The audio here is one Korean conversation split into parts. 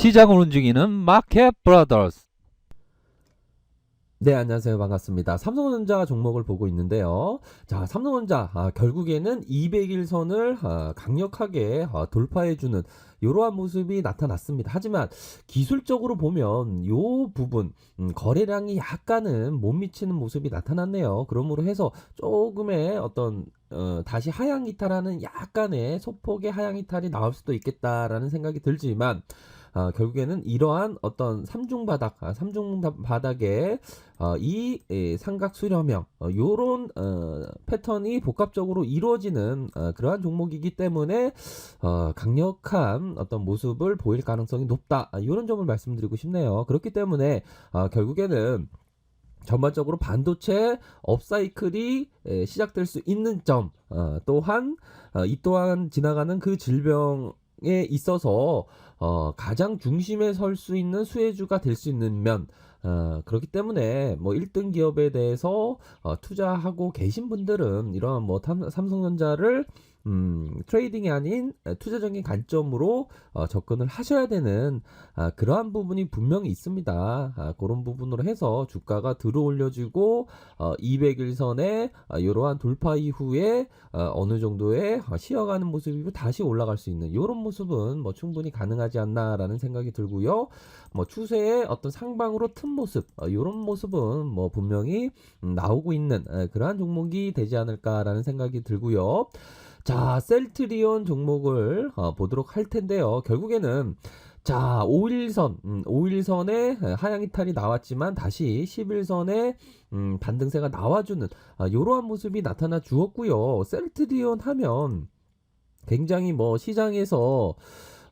시장을 움직이는 마켓 브라더스. 네, 안녕하세요. 반갑습니다. 삼성전자 종목을 보고 있는데요. 자, 삼성전자, 아, 결국에는 200일선을 아, 강력하게 아, 돌파해주는 이러한 모습이 나타났습니다. 하지만 기술적으로 보면 요 부분, 음, 거래량이 약간은 못 미치는 모습이 나타났네요. 그러므로 해서 조금의 어떤 어, 다시 하향 이탈하는 약간의 소폭의 하향 이탈이 나올 수도 있겠다라는 생각이 들지만 아, 결국에는 이러한 어떤 삼중 바닥, 아, 삼중 다- 바닥에 어, 이 에, 삼각 수렴형 어, 요런 어, 패턴이 복합적으로 이루어지는 어, 그러한 종목이기 때문에 어, 강력한 어떤 모습을 보일 가능성이 높다. 아, 이런 점을 말씀드리고 싶네요. 그렇기 때문에 어, 결국에는 전반적으로 반도체 업사이클이 에, 시작될 수 있는 점 어, 또한 어, 이 또한 지나가는 그 질병 에 있어서 어, 가장 중심에 설 수 있는 수혜주가 될 수 있는 면 어, 그렇기 때문에 뭐 1등 기업에 대해서 어, 투자하고 계신 분들은 이런 뭐 탐- 삼성전자를 음, 트레이딩이 아닌 에, 투자적인 관점으로 어, 접근을 하셔야 되는 아, 그러한 부분이 분명히 있습니다. 아, 그런 부분으로 해서 주가가 들어 올려지고 어, 200일선에 어, 이러한 돌파 이후에 어, 어느 정도의 어, 쉬어가는 모습이 다시 올라갈 수 있는 이런 모습은 뭐 충분히 가능하지 않나라는 생각이 들고요. 뭐 추세의 어떤 상방으로 튼 모습 어, 이런 모습은 뭐 분명히 음, 나오고 있는 에, 그러한 종목이 되지 않을까라는 생각이 들고요. 자, 셀트리온 종목을 어, 보도록 할 텐데요. 결국에는 자, 5일선, 음, 5일선에 하향 이탈이 나왔지만 다시 10일선에 음, 반등세가 나와주는 아, 이러한 모습이 나타나 주었고요. 셀트리온 하면 굉장히 뭐 시장에서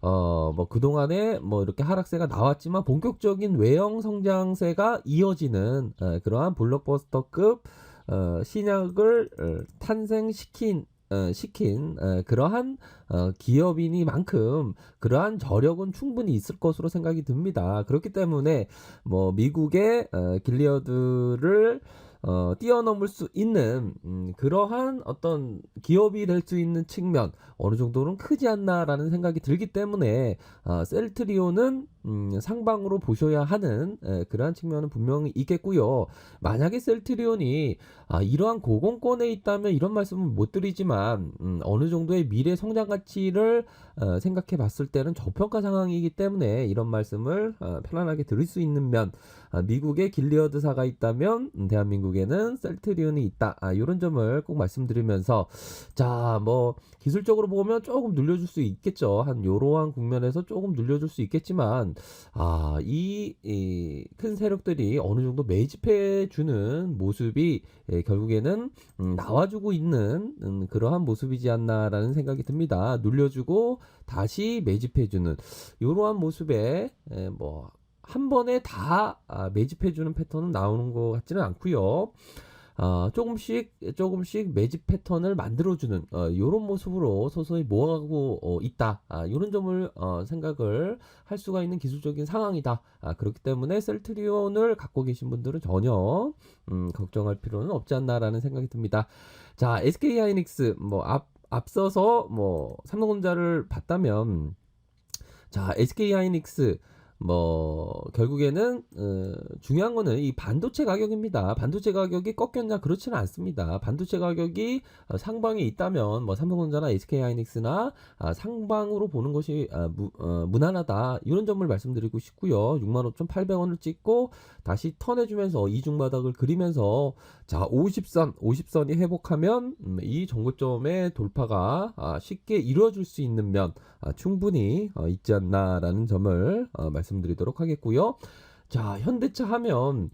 어, 뭐, 그동안에 뭐, 이렇게 하락세가 나왔지만, 본격적인 외형 성장세가 이어지는, 에, 그러한 블록버스터급, 어, 신약을 어, 탄생시킨, 어, 시킨, 에, 그러한, 어, 기업이니만큼, 그러한 저력은 충분히 있을 것으로 생각이 듭니다. 그렇기 때문에, 뭐, 미국의, 어, 길리어드를, 어, 뛰어넘을 수 있는, 음, 그러한 어떤 기업이 될 수 있는 측면, 어느 정도는 크지 않나라는 생각이 들기 때문에 아, 셀트리온은 음, 상방으로 보셔야 하는 에, 그러한 측면은 분명히 있겠고요. 만약에 셀트리온이 아, 이러한 고공권에 있다면 이런 말씀은 못 드리지만 음, 어느 정도의 미래 성장 가치를 어, 생각해 봤을 때는 저평가 상황이기 때문에 이런 말씀을 어, 편안하게 드릴 수 있는 면 아, 미국에 길리어드사가 있다면 음, 대한민국에는 셀트리온이 있다. 아, 이런 점을 꼭 말씀드리면서 자, 뭐 기술적으로 보면 조금 눌려줄 수 있겠죠. 한 요러한 국면에서 조금 눌려줄 수 있겠지만 아, 이, 이큰 세력들이 어느 정도 매집해 주는 모습이 예, 결국에는 음, 나와주고 있는 음, 그러한 모습이지 않나라는 생각이 듭니다. 눌려주고 다시 매집해 주는 요러한 모습에 예, 뭐한 번에 다 아, 매집해 주는 패턴은 나오는 것 같지는 않고요. 아, 조금씩 조금씩 매집 패턴을 만들어주는 어, 이런 모습으로 서서히 모아가고 어, 있다. 아, 이런 점을 어, 생각을 할 수가 있는 기술적인 상황이다. 아, 그렇기 때문에 셀트리온을 갖고 계신 분들은 전혀 음, 걱정할 필요는 없지 않나라는 생각이 듭니다. 자, SK 하이닉스 뭐 앞, 앞서서 뭐 삼성전자를 봤다면 자, SK 하이닉스 뭐 결국에는 어, 중요한 거는 이 반도체 가격입니다. 반도체 가격이 꺾였냐 그렇지는 않습니다. 반도체 가격이 어, 상방에 있다면 뭐 삼성전자나 SK 하이닉스나 아, 상방으로 보는 것이 아, 무, 어, 무난하다 이런 점을 말씀드리고 싶고요. 65,800원을 찍고 다시 턴해주면서 이중 바닥을 그리면서 자 50선 50선이 회복하면 음, 이 정고점의 돌파가 아, 쉽게 이루어질 수 있는 면 아, 충분히 어, 있지 않나라는 점을 어, 말씀 드리도록 하겠고요. 자, 현대차 하면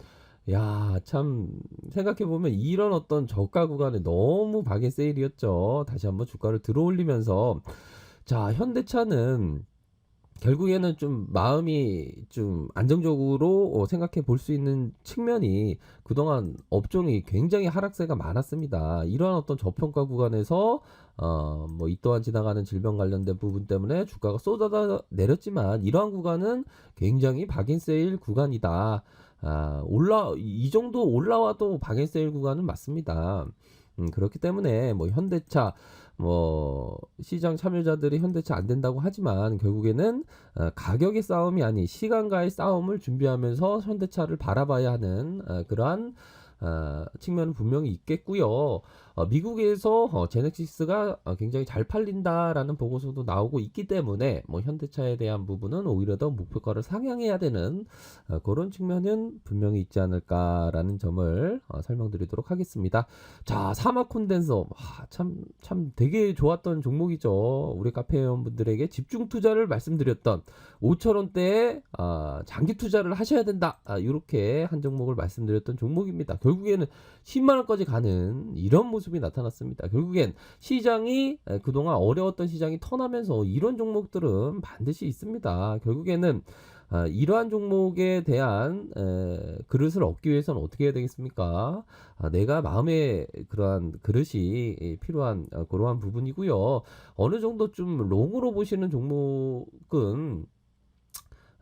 야, 참 생각해 보면 이런 어떤 저가 구간에 너무 박인 세일이었죠. 다시 한번 주가를 들어올리면서 자, 현대차는 결국에는 좀 마음이 좀 안정적으로 어, 생각해 볼 수 있는 측면이 그동안 업종이 굉장히 하락세가 많았습니다. 이러한 어떤 저평가 구간에서 어, 뭐 이 또한 지나가는 질병 관련된 부분 때문에 주가가 쏟아져 내렸지만 이러한 구간은 굉장히 박인 세일 구간이다. 아, 올라 이 정도 올라와도 박인 세일 구간은 맞습니다. 음, 그렇기 때문에 뭐 현대차 뭐 시장 참여자들이 현대차 안 된다고 하지만 결국에는 어, 가격의 싸움이 아닌 시간과의 싸움을 준비하면서 현대차를 바라봐야 하는 어, 그러한 어, 측면은 분명히 있겠고요. 어, 미국에서 어, 제넥시스가 어, 굉장히 잘 팔린다라는 보고서도 나오고 있기 때문에 뭐 현대차에 대한 부분은 오히려 더 목표가를 상향해야 되는 어, 그런 측면은 분명히 있지 않을까라는 점을 어, 설명드리도록 하겠습니다. 자, 사막 콘덴서 아, 참, 참 되게 좋았던 종목이죠. 우리 카페 회원분들에게 집중 투자를 말씀드렸던 5천 원대에 아, 장기 투자를 하셔야 된다. 아, 이렇게 한 종목을 말씀드렸던 종목입니다. 에는 10만 원까지 가는 이런 모습이 나타났습니다. 결국엔 시장이 에, 그동안 어려웠던 시장이 턴하면서 이런 종목들은 반드시 있습니다. 결국에는 아, 이러한 종목에 대한 에, 그릇을 얻기 위해서는 어떻게 해야 되겠습니까? 아, 내가 마음에 그러한 그릇이 이, 필요한 어, 그러한 부분이고요. 어느 정도 좀 롱으로 보시는 종목은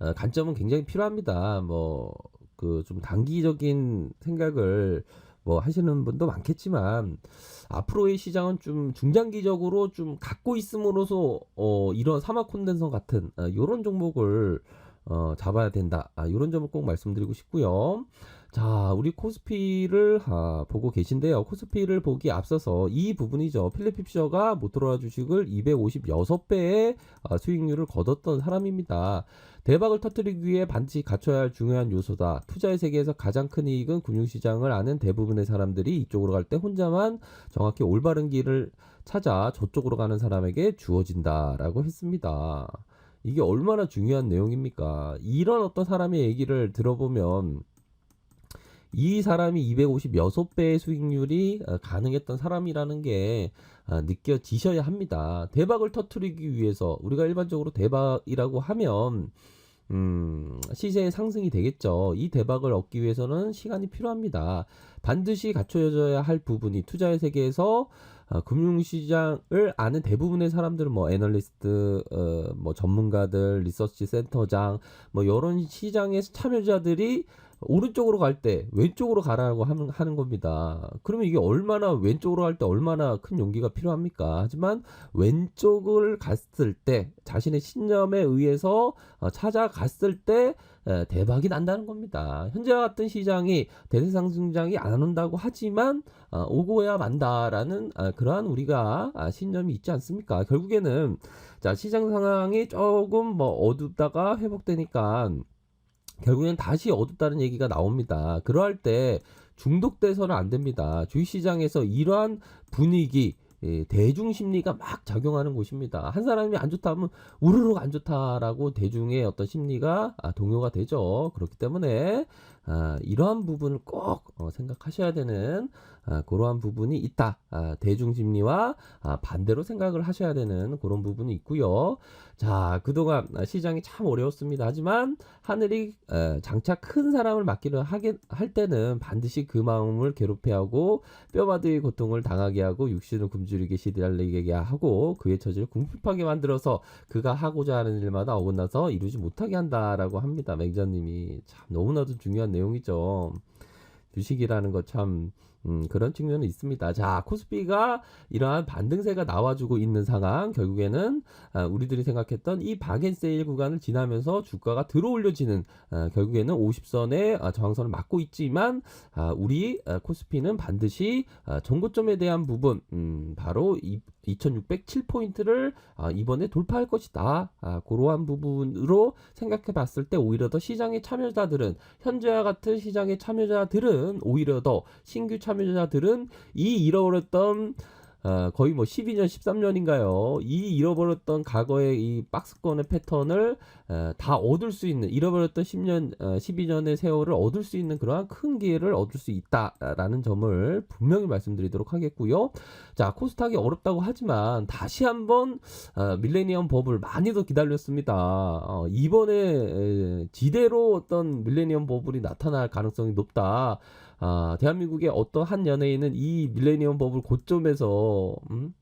어, 관점은 굉장히 필요합니다. 뭐 그 좀 단기적인 생각을 뭐 하시는 분도 많겠지만 앞으로의 시장은 좀 중장기적으로 좀 갖고 있음으로써 어 이런 사막 콘덴서 같은 어, 이런 종목을 어 잡아야 된다. 아, 이런 점을 꼭 말씀드리고 싶고요. 자, 우리 코스피를 아, 보고 계신데요. 코스피를 보기 앞서서 이 부분이죠. 필리픽셔가 모토로라 주식을 256배의 아, 수익률을 거뒀던 사람입니다. 대박을 터뜨리기 위해 반드시 갖춰야 할 중요한 요소다. 투자의 세계에서 가장 큰 이익은 금융시장을 아는 대부분의 사람들이 이쪽으로 갈 때 혼자만 정확히 올바른 길을 찾아 저쪽으로 가는 사람에게 주어진다라고 했습니다. 이게 얼마나 중요한 내용입니까? 이런 어떤 사람의 얘기를 들어보면 이 사람이 256배의 수익률이 어, 가능했던 사람이라는 게 아, 느껴지셔야 합니다. 대박을 터트리기 위해서 우리가 일반적으로 대박이라고 하면 음, 시세의 상승이 되겠죠. 이 대박을 얻기 위해서는 시간이 필요합니다. 반드시 갖춰져야 할 부분이 투자의 세계에서 어, 금융시장을 아는 대부분의 사람들은 뭐 애널리스트, 어, 뭐 전문가들, 리서치 센터장, 뭐 이런 시장의 참여자들이 오른쪽으로 갈 때 왼쪽으로 가라고 하는, 하는 겁니다. 그러면 이게 얼마나 왼쪽으로 갈 때 얼마나 큰 용기가 필요합니까? 하지만 왼쪽을 갔을 때 자신의 신념에 의해서 어, 찾아갔을 때 에, 대박이 난다는 겁니다. 현재와 같은 시장이 대세상승장이 안 온다고 하지만 어, 오고야 만다라는 아, 그러한 우리가 아, 신념이 있지 않습니까? 결국에는 자 시장 상황이 조금 뭐 어둡다가 회복되니까 결국엔 다시 어둡다는 얘기가 나옵니다. 그러할 때 중독돼서는 안 됩니다. 주식시장에서 이러한 분위기, 예, 대중 심리가 막 작용하는 곳입니다. 한 사람이 안 좋다 하면 우르르 안 좋다라고 대중의 어떤 심리가 아, 동요가 되죠. 그렇기 때문에 아, 이러한 부분을 꼭 어, 생각하셔야 되는 아, 그러한 부분이 있다. 아, 대중 심리와 아, 반대로 생각을 하셔야 되는 그런 부분이 있고요. 자, 그동안 아, 시장이 참 어려웠습니다. 하지만 하늘이 에, 장차 큰 사람을 맡기를 하게 할 때는 반드시 그 마음을 괴롭게 하고 뼈마디의 고통을 당하게 하고 육신을 굶주리게 시달리게 하고 그의 처지를 궁핍하게 만들어서 그가 하고자 하는 일마다 어긋나서 이루지 못하게 한다라고 합니다. 맹자님이 참 너무나도 중요한 내용이죠. 주식이라는 거 참 음, 그런 측면은 있습니다. 자, 코스피가 이러한 반등세가 나와주고 있는 상황, 결국에는 아, 우리들이 생각했던 이 바겐 세일 구간을 지나면서 주가가 들어올려지는 아, 결국에는 50선의 아, 저항선을 막고 있지만 아, 우리 아, 코스피는 반드시 아, 정고점에 대한 부분, 음, 바로 이, 2607포인트를 아, 이번에 돌파할 것이다. 아, 그러한 부분으로 생각해 봤을 때 오히려 더 시장의 참여자들은 현재와 같은 시장의 참여자들은 오히려 더 신규 참 여자들은 이 잃어버렸던 어, 거의 뭐 12년, 13년인가요? 이 잃어버렸던 과거의 이 박스권의 패턴을 어, 다 얻을 수 있는, 잃어버렸던 10년, 어, 12년의 세월을 얻을 수 있는 그러한 큰 기회를 얻을 수 있다라는 점을 분명히 말씀드리도록 하겠고요. 자, 코스닥이 어렵다고 하지만 다시 한번 어, 밀레니엄 버블 많이도 기다렸습니다. 어, 이번에 에, 지대로 어떤 밀레니엄 버블이 나타날 가능성이 높다. 아, 대한민국의 어떤 한 연예인은 이 밀레니엄 버블 고점에서 음?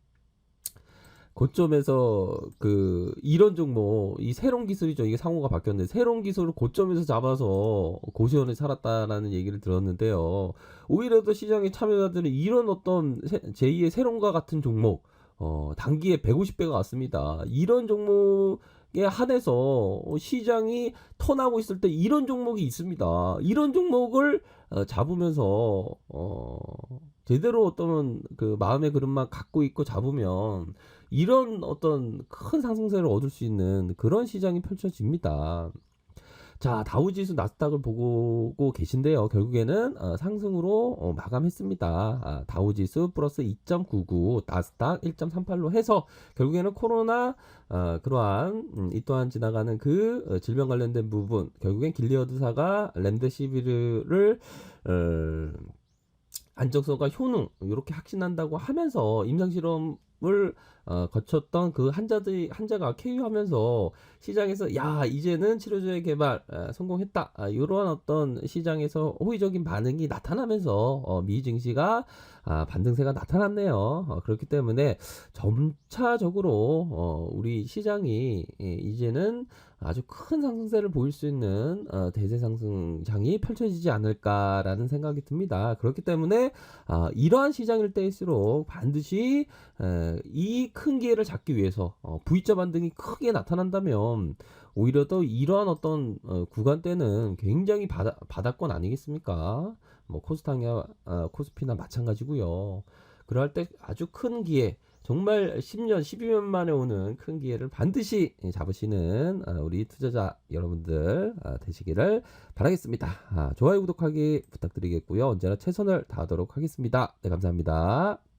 고점에서 그 이런 종목 이 새로운 기술이죠 이게 상호가 바뀌었는데 새로운 기술을 고점에서 잡아서 고시원에 살았다라는 얘기를 들었는데요 오히려 더 시장의 참여자들은 이런 어떤 세- 제2의 새로운과 같은 종목 어, 단기에 150배가 왔습니다. 이런 종목에 한해서 어, 시장이 턴하고 있을 때 이런 종목이 있습니다. 이런 종목을 어, 잡으면서 어, 제대로 어떤 그 마음의 그릇만 갖고 있고 잡으면 이런 어떤 큰 상승세를 얻을 수 있는 그런 시장이 펼쳐집니다. 자, 다우지수 나스닥을 보고 계신데요. 결국에는 어, 상승으로 어, 마감했습니다. 아, 다우지수 플러스 2.99, 나스닥 1.38로 해서 결국에는 코로나 어, 그러한 음, 이 또한 지나가는 그 어, 질병 관련된 부분, 결국엔 길리어드사가 렘데시비르를 어, 안정성과 효능 이렇게 확신한다고 하면서 임상 실험 을 어, 거쳤던 그 환자들이 환자가 쾌유하면서 시장에서 야 이제는 치료제의 개발 에, 성공했다 아, 이러한 어떤 시장에서 호의적인 반응이 나타나면서 어, 미 증시가 아, 반등세가 나타났네요. 어, 그렇기 때문에 점차적으로 어, 우리 시장이 예, 이제는 아주 큰 상승세를 보일 수 있는 어, 대세 상승장이 펼쳐지지 않을까라는 생각이 듭니다. 그렇기 때문에 아, 이러한 시장일 때일수록 반드시 이 큰 기회를 잡기 위해서 어, V자 반등이 크게 나타난다면 오히려 더 이러한 어떤 어, 구간대는 굉장히 바다, 바닥권 아니겠습니까? 뭐 코스닥이나 어, 코스피나 마찬가지고요. 그럴 때 아주 큰 기회 정말 10년, 12년 만에 오는 큰 기회를 반드시 잡으시는 아, 우리 투자자 여러분들 아, 되시기를 바라겠습니다. 아, 좋아요, 구독하기 부탁드리겠고요. 언제나 최선을 다하도록 하겠습니다. 네, 감사합니다.